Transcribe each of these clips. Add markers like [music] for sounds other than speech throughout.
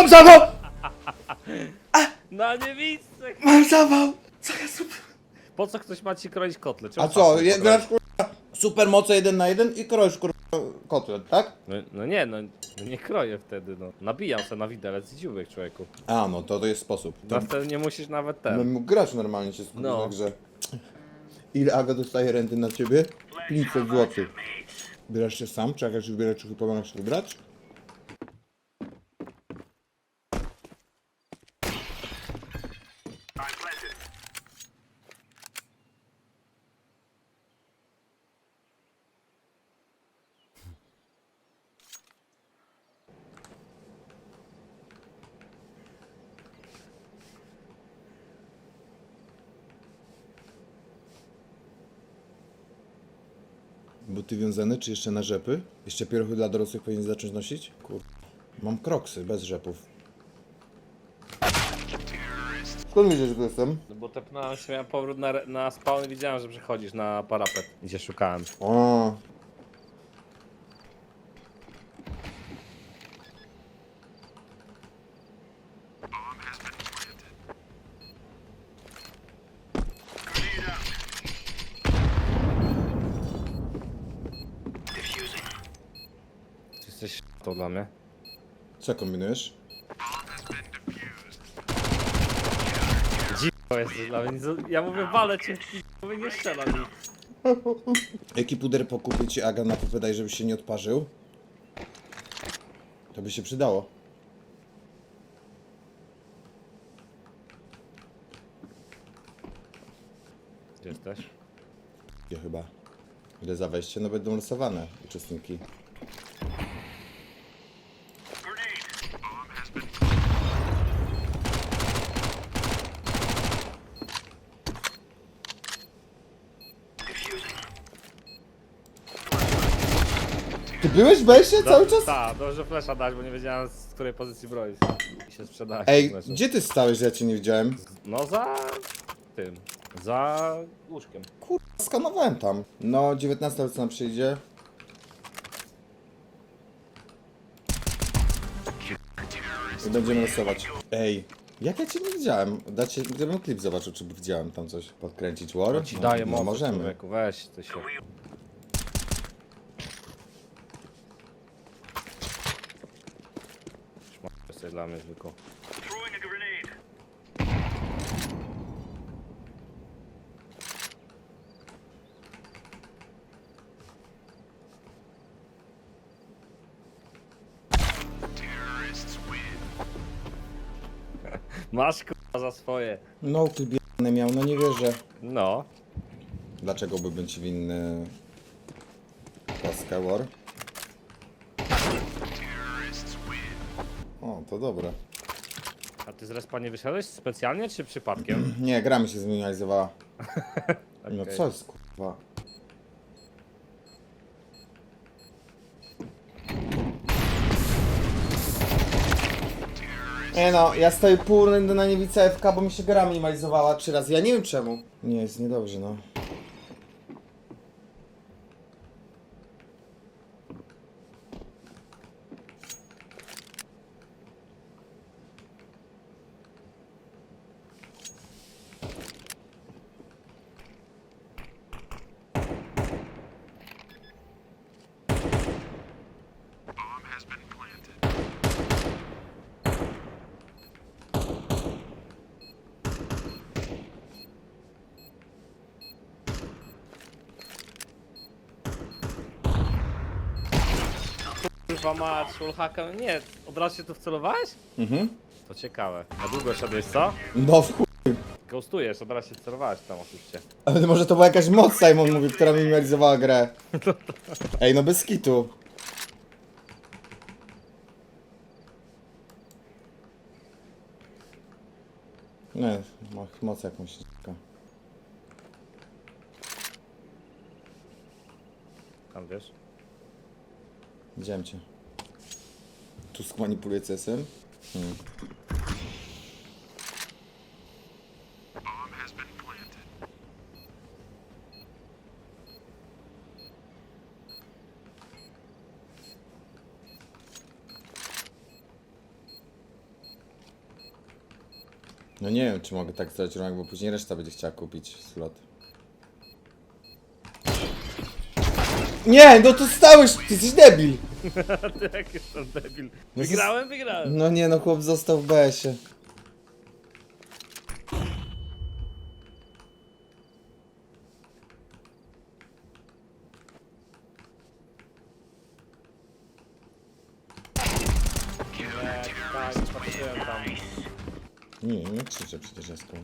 Mam zawał! [laughs] Na niewidzę! Mam zawał! Co ja super... Po co ktoś ma ci kroić kotle? Czemu A co, pasem je- pokroić? grasz kurwa supermoce jeden na jeden i kroisz kurwa kotlet, tak? No, no nie, no no nie kroję wtedy, no. Nabijam se na widelec i dziubek, człowieku. A, no to to jest sposób. No wtedy nie musisz nawet ten. Bym mógł grać normalnie się skupić No. na grze. Ile Aga dostaje renty na ciebie? 500 zł. Bierasz się sam, czy jakaś wybiera, czy pomagasz wybrać? Buty wiązane, czy jeszcze na rzepy? Jeszcze pierochy dla dorosłych powinien zacząć nosić? Kur... Mam kroksy, bez rzepów. Skąd widzisz, że tu jestem? No bo tepnąłem się, miałem powrót na, na spawn i widziałem, że przechodzisz na parapet, gdzie szukałem. O, jesteś to dla mnie. co kombinujesz? Dziwo jesteś dla mnie. Ja mówię, walę cię mówię, nie strzelam mi. Jaki puder pokupię ci Aga na popytaj, żebyś się nie odparzył? To by się przydało. Gdzie jesteś? Ja chyba. Ile za wejście? No będą losowane uczestniki. Ty byłeś w wejście cały czas? Tak, dobrze flesza dać, bo nie wiedziałem z której pozycji broić. I się sprzedać. Ej, gdzie ty stałeś, że ja cię nie widziałem? No za tym. Za łóżkiem. Kurwa, skanowałem tam. No, 19 co nam przyjdzie. I będziemy rysować. Ej, jak ja cię nie widziałem? Dacie, gdybym klip zobaczył, czy widziałem tam coś. Podkręcić war? Ci daje no, moc, możemy. człowieku, weź ty się. Mnie zwykło. [laughs] Masz k***a za swoje. No, klip jebany miał, no nie wierzę. No. Dlaczego by być winny Pascal War? To dobre. A ty z respa nie wyszedłeś specjalnie czy przypadkiem? [clears throat] Nie, gra mi się zminimalizowała. [laughs] No Okej. co jest kurwa? Nie no, ja stoję pół rundy na niewica FK, bo mi się gra minimalizowała trzy razy. Ja nie wiem czemu. Nie, jest niedobrze, no. Kurwa mać, fullhacka. Nie, od razu się tu wcelowałeś? Mhm. To ciekawe. Na długo szedłeś, co? No w chuj. Ghostujesz, od razu się wcelowałeś tam oczywiście. Ale może to była jakaś moc, Simon mówi, która minimalizowała grę. Ej, no bez kitu. Nie, ma moc jakąś. Tam wiesz. Widziałem cię. Tu manipuluje CS-em. Hmm. No nie wiem, czy mogę tak zrobić runek, bo później reszta będzie chciała kupić slot. Nie, no to stałeś, ty jesteś debil. [laughs] Jak jestem debil. No Wygrałem, wygrałem. No nie, no chłop został w BS-ie. Nie, tak, nie patrzyłem tam. Nie, nie krzyczę przecież Jaskol.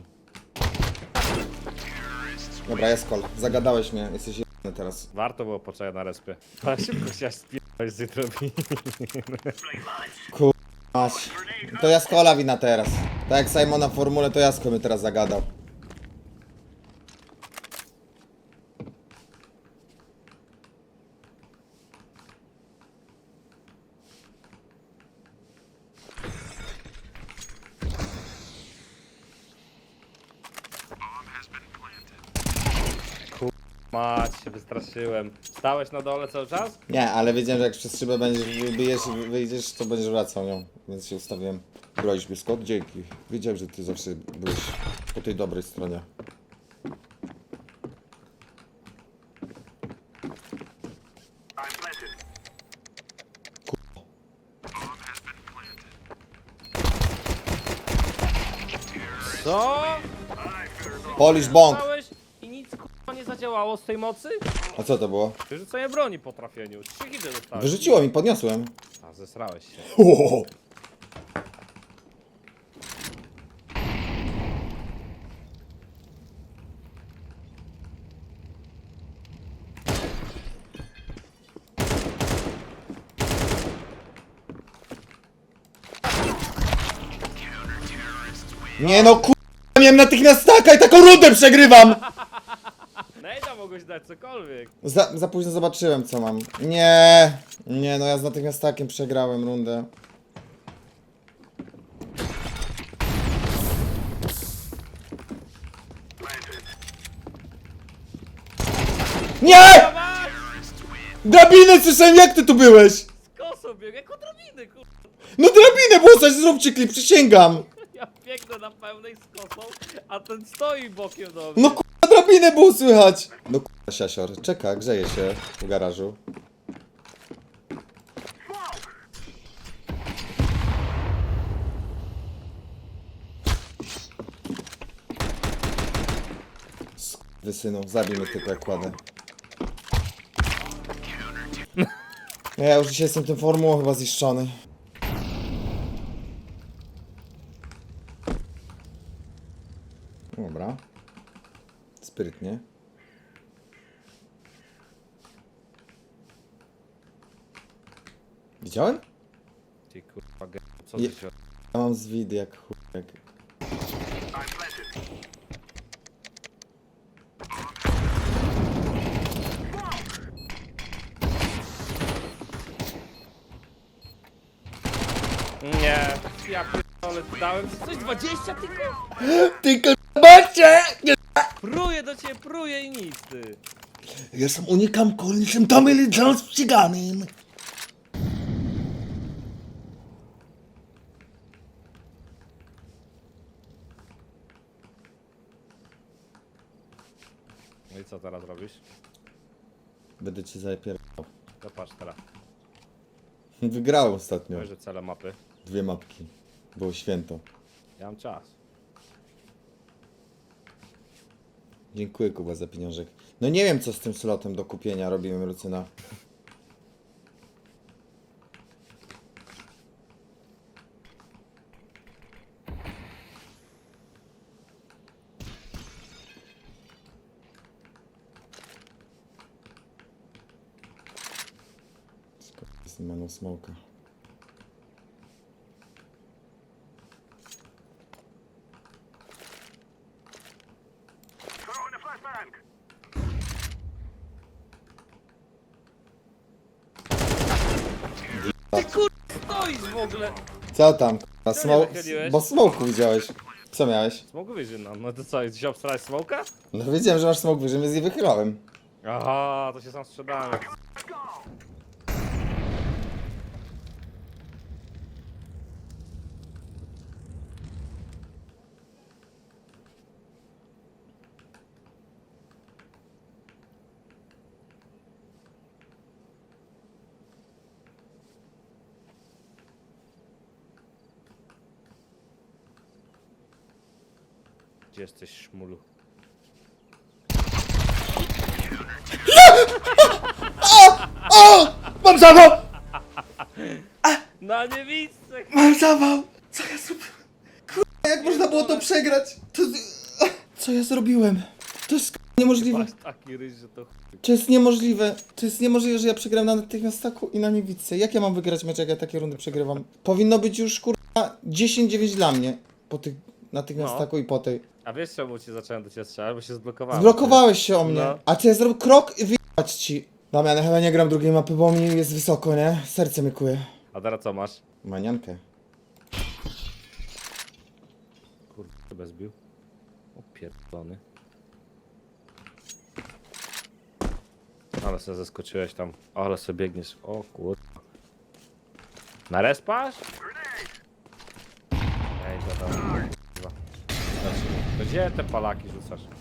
Dobra, Jaskol, zagadałeś mnie, jesteś jebany teraz. Warto było poczekać na respie. [laughs] Ale szybko chciałeś spierdolić z. To Jaskola wina teraz. Tak jak Simona w formule, to Jasko mnie teraz zagadał. Mać, się wystraszyłem. Stałeś na dole cały czas? Nie, ale wiedziałem, że jak przez szybę będziesz, wyjdziesz, wyjdziesz, to będziesz wracał nią. Więc się ustawiłem. Broisz mi Scott? Dzięki. Wiedziałem, że ty zawsze byłeś po tej dobrej stronie. Co? Polish Bong! Stałeś i nic kurwa nie zadziałało z tej mocy? A co to było? Wyrzucenie broni po trafieniu. Trzy hity dostałeś. Wyrzuciło mi, podniosłem. A, zesrałeś się. Nie no ku... Miałem natychmiast taka i taką rundę przegrywam! Mogłeś dać cokolwiek. Za, za późno zobaczyłem co mam. Nie, nie no ja z natychmiast takim przegrałem rundę. Nie! Mać! Drabinę słyszałem jak ty tu byłeś! Z kosą bieg, jak odrobiny kurwa. No drabinę było coś, zróbcie klip, przysięgam! Ja biegnę na pełnej z kosą, a ten stoi bokiem do mnie. No drabinę było słychać! No kurwa siasior, czeka, grzeje się w garażu. Wysynu, zabij mnie tylko jak kładę. Nie, ja już dzisiaj jestem tym formułą chyba ziszczony. Dobra. Sprytnie. Widziałem? Ty kurwa, ge- co Je- ty się... Ja mam z widy jak chuj. Jak... Nie, ja pierdolę, dałem coś 20 tylko? Ty k***bacie! Pruję do ciebie, pruję i nic ty. Jestem unikam kolniczym Tommy Jones ściganym. No i co teraz robisz? Będę cię zapierał. To patrz teraz. Wygrałem ostatnio. Leży cele mapy. Dwie mapki. Było święto. Ja mam czas. Dziękuję Kuba za pieniążek. No nie wiem co z tym slotem do kupienia robimy Lucyna. Smoka. W ogóle! Co tam? k***a? Czemu Smo- wychyliłeś? bo smoku widziałeś. Co miałeś? Smogu wyżyna, no to co, się obstrałeś smoka? No wiedziałem, że masz smok wyżej, więc nie wychylałem. Aha, to się sam sprzedałem. Gdzie jesteś, szmulu? O! Mam zawał! Na niewidce! Mam zawał! Co ja zrobiłem? Kurwa, jak można było to przegrać? To... Co ja zrobiłem? To jest niemożliwe. Masz taki ryż, że to chuj. To jest niemożliwe. To jest niemożliwe, że ja przegram na natychmiast taku i na niewidce. Jak ja mam wygrać mecz, jak ja takie rundy przegrywam? Powinno być już kurwa 10-9 dla mnie. Po tych natychmiast No. i po tej. A wiesz czemu ci zacząłem do ciebie strzelać? Bo się zblokowałem. Zblokowałeś się o mnie. No. A ty ja zrobił krok i wyjechać ci. Damian, ja chyba nie gram drugiej mapy, bo mi jest wysoko, nie? Serce mi kuje. A teraz co masz? Maniankę. Kurde, chyba zbił. O pierdolony. Ale sobie zaskoczyłeś tam. Ale sobie biegniesz. O kurwa. Na respasz? Ej, to tam. Kurwa. Znaczy, to gdzie te palaki rzucasz?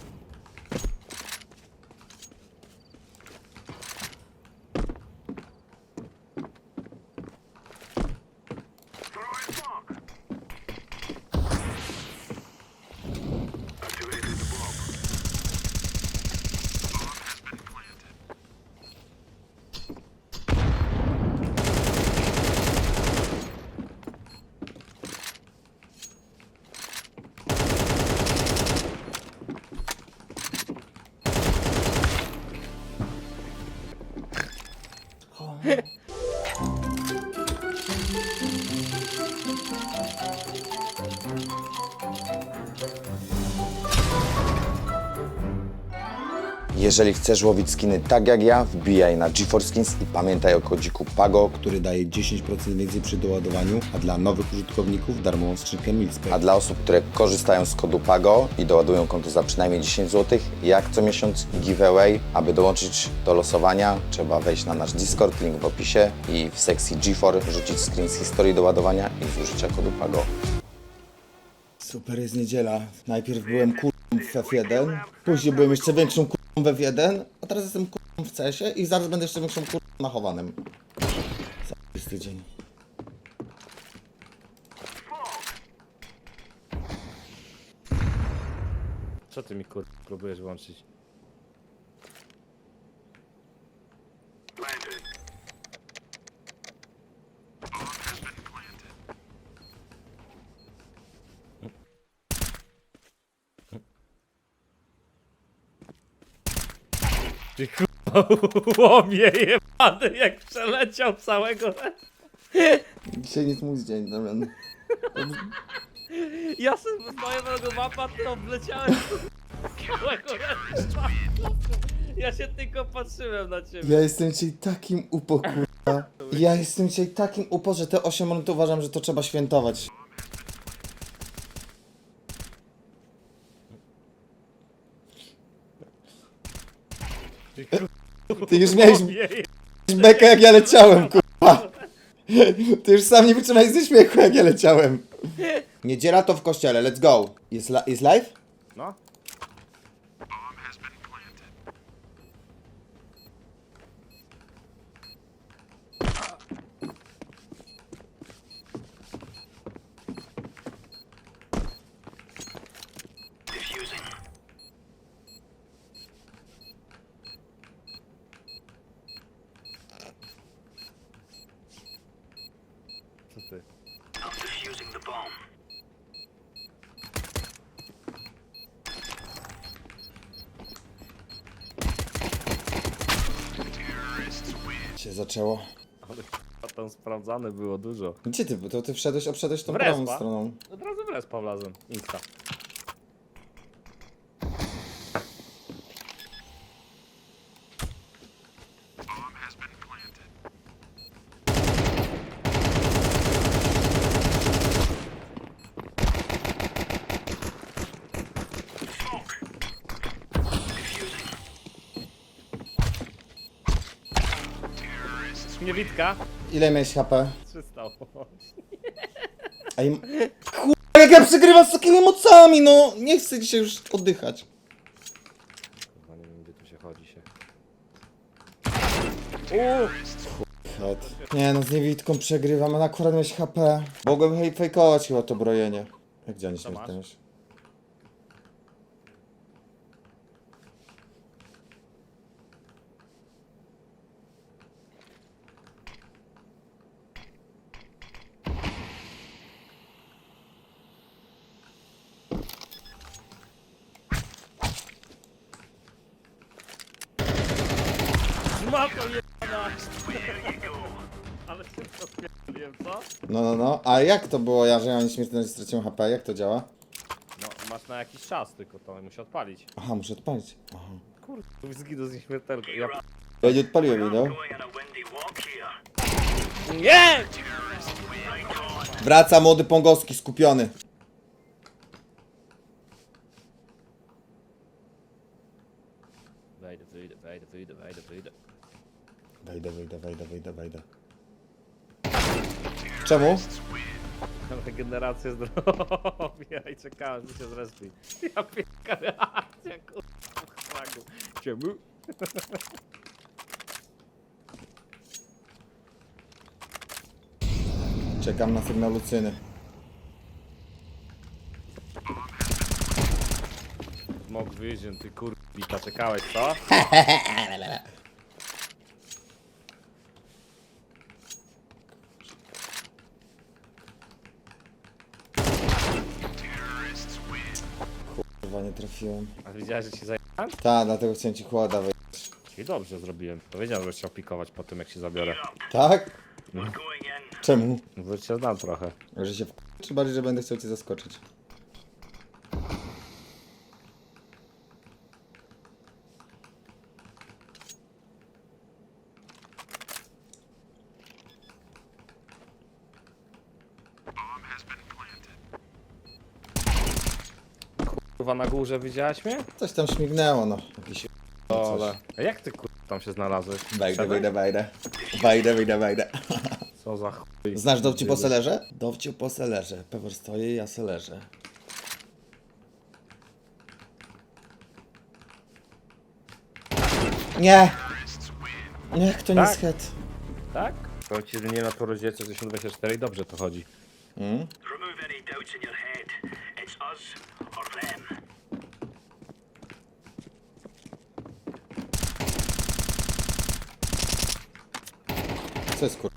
Jeżeli chcesz łowić skiny tak jak ja, wbijaj na GeForce Skins i pamiętaj o kodziku PAGO, Który daje 10% więcej przy doładowaniu, a dla nowych użytkowników darmową skrzynkę Milspay. a dla osób, które korzystają z kodu PAGO i doładują konto za przynajmniej 10 zł, jak co miesiąc giveaway. Aby dołączyć do losowania, trzeba wejść na nasz Discord, link w opisie i w sekcji G4 rzucić screen z historii doładowania i z użycia kodu PAGO. Super, jest niedziela. Najpierw byłem kurwą w F1, później byłem jeszcze większą kurwą w F1, a teraz jestem kurwą w CS-ie i zaraz będę jeszcze większą kurwą na chowanym. Za tydzień. Co ty mi kur... próbujesz włączyć? Ty kurwa [laughs] łomie jebany jak przeleciał całego [laughs] Dzisiaj nie mój dzień, Damian. [laughs] Ja sobie stoję na tego mapa, to obleciałem całego reszta. Ja się tylko patrzyłem na ciebie. Ja jestem dzisiaj takim upo, kurwa. Ja jestem dzisiaj takim upo, że te 8 minut uważam, że to trzeba świętować. Ty już miałeś bekę jak ja leciałem, kurwa. Ty już sam nie wytrzymałeś ze śmiechu jak ja leciałem. Niedziela to w kościele, let's go. Jest, li- jest live? No. Co ty? Się zaczęło. Ale k***a, tam sprawdzane było dużo. Gdzie ty? To ty wszedłeś, obszedłeś tą W prawą respa. stroną. Od razu w respa wlazłem. Insta. Śmiewitka. Ile miałeś HP? 300. A im... Kurwa, jak ja przegrywam z takimi mocami, no! Nie chcę dzisiaj już oddychać. Kurwa, nie wiem gdzie tu się chodzi się. Head. Nie no, z niewidką przegrywam, ale akurat miałeś HP. Mogłem hej fejkować chyba to brojenie. Jak gdzie Co ma to jebana! Ale się rozpierdoliłem, co? No, no, no. A jak to było, ja, że ja nieśmiertelność straciłem HP? Jak to działa? No, masz na jakiś czas tylko to, musi odpalić. Aha, muszę odpalić. Aha. Kurde, zginął z nieśmiertelką. Ja... Ja nie odpaliłem jej, no. Nie! Wraca młody Pongowski, skupiony. Wejdę, wyjdę, wejdę, wyjdę, wejdę, wyjdę. Wejdę, wejdę, wejdę, wejdę, wejdę. Czemu? Regenerację zdrowia i czekałem, że się zrespi. Ja reakcja, kurwa. Czemu? Czekam na sygnał Lucyny. Smok Vision, ty kurwa, czekałeś, co? [laughs] trafiłem. A widziałeś, że ci zajebałem? Ta, dlatego chciałem ci chłoda wy... Czyli dobrze zrobiłem. Powiedziałem, że chciał pikować po tym, jak się zabiorę. Tak? Czemu? Bo cię znam trochę. Że się w... Czy bardziej, że będę chciał cię zaskoczyć? Na górze widziałaś mnie? Coś tam śmignęło, no. Jakiś... Ole. A jak ty kurwa tam się znalazłeś? Wejdę, Wszedłeś? wejdę, wejdę. Wejdę, wejdę, wejdę. Co za chuj. Znasz dowcip o selerze? Dowcip o selerze. Pewor stoi, ja selerze. Nie! Niech to nie Tak? schet. Tak? Powiem ci, że nie na to rozdzielce 1024 i dobrze to chodzi. Mm? Remove any doubts in your head. It's us or them. Co jest kur...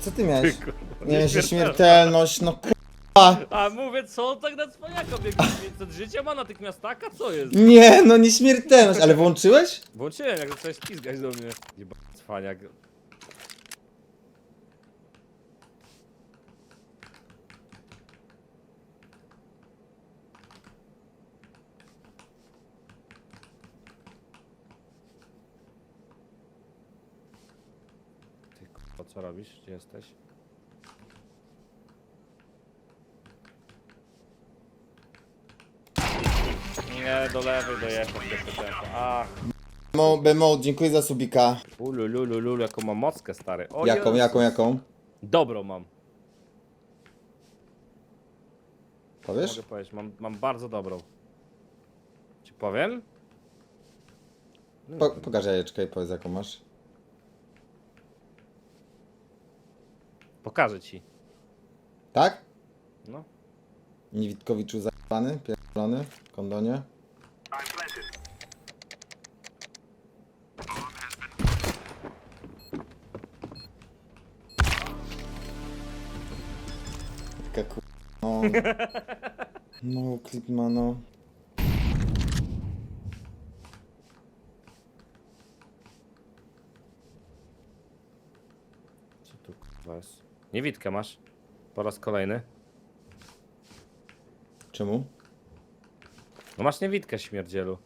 Co ty miałeś? Nie wiem, że śmiertelność, no kurwa. A mówię, co on tak na cwaniaka biegnie? 500 życia ma natychmiast taka? Co jest? Nie, no nieśmiertelność, ale włączyłeś? Włączyłem, jak zacząłeś pizgać do mnie. Jeba, cwaniak. Co robisz? Gdzie jesteś? Nie, do lewej dojechał pierwsze tempo. Ach, Mo, Bemo, dziękuję za subika. ululululu, jaką mam mockę, stary. O Jaką, Jezus. jaką, jaką? Dobrą mam. Powiesz? Mogę powiedzieć, mam, mam bardzo dobrą. Ci powiem? Po, pokaż jajeczkę i powiedz jaką masz. Pokażę ci. Tak? No. Niewidkowiczu zajebany, pierdolony, kondonie. Jaka ku... No. [laughs] No, klip ma no. Co tu kurwa jest? Niewidkę masz. Po raz kolejny. Czemu? No masz niewidkę, śmierdzielu.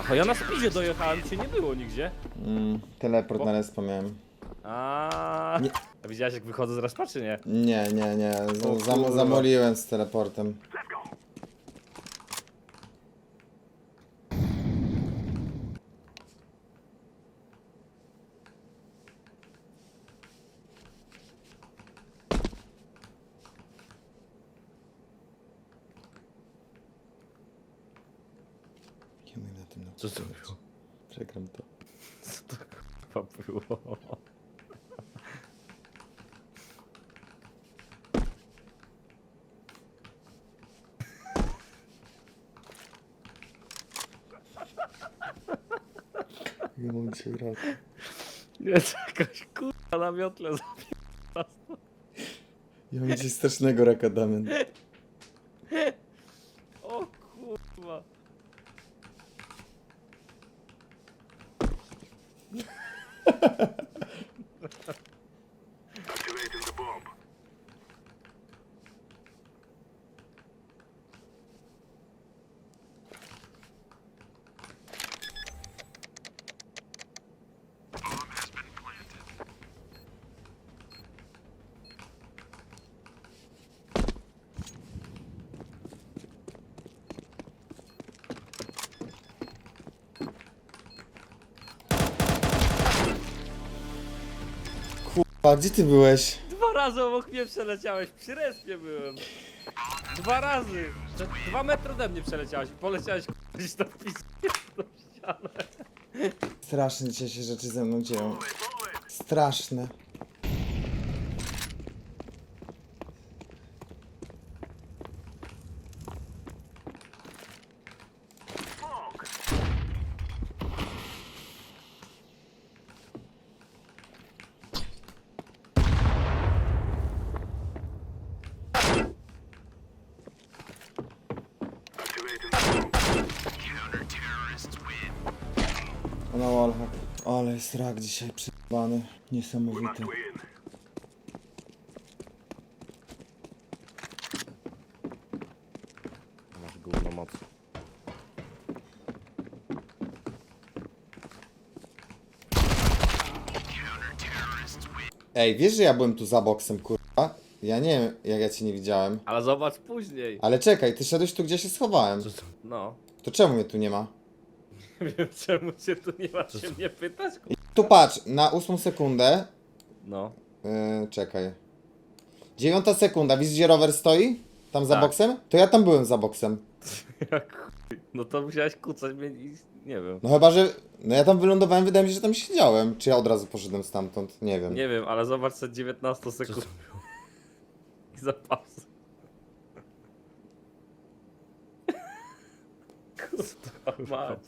Aha, ja na speedzie dojechałem, cię nie było nigdzie. Mm, teleport Bo- na respa miałem. A, Nie. Widziałeś jak wychodzę z respa, czy nie? Nie, nie, nie. O Z, zam, kurwa. zamoliłem z teleportem. się. Nie, jakaś kurwa na miotle zapierdala. Ja mam dzisiaj strasznego raka, O kurwa. A gdzie ty byłeś? Dwa razy obok mnie przeleciałeś, przy respie byłem. Dwa razy. Że Dwa metry ode mnie przeleciałeś i poleciałeś gdzieś na pis... do ścianę. Strasznie dzisiaj się rzeczy ze mną dzieją. Straszne. Win. Masz gówno moc. Ej, wiesz, że ja byłem tu za boksem, kurwa? Ja nie wiem, jak ja cię nie widziałem. Ale zobacz później. Ale czekaj, ty szedłeś tu, gdzie się schowałem. No. To czemu mnie tu nie ma? [laughs] Nie wiem czemu cię tu nie ma się mnie pytać. ku- Tu patrz, na ósmą sekundę. No. Yy, czekaj. Dziewiąta sekunda, widzisz gdzie rower stoi? Tam za Tak. boksem? To ja tam byłem za boksem. [laughs] Jak chuj. No to musiałeś kucać mnie i nie wiem. No chyba, że... No ja tam wylądowałem, wydaje mi się, że tam siedziałem. Czy ja od razu poszedłem stamtąd? Nie wiem. Nie wiem, ale zobacz sobie 19 sekund. [laughs] I zapas. [laughs] Kurwa mać.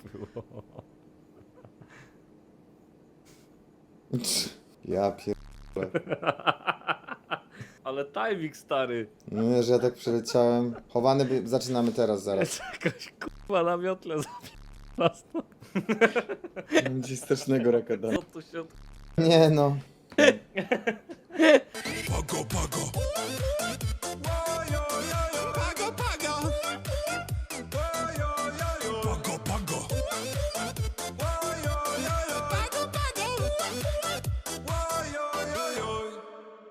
Ja pier... [laughs] Ale timing stary. No nie, że ja tak przeleciałem. Chowany by... Zaczynamy teraz zaraz. Jest jakaś kurwa na miotle. Mam Gdzieś strasznego raka. Co tu się od... Nie no. [laughs] Pago, pago.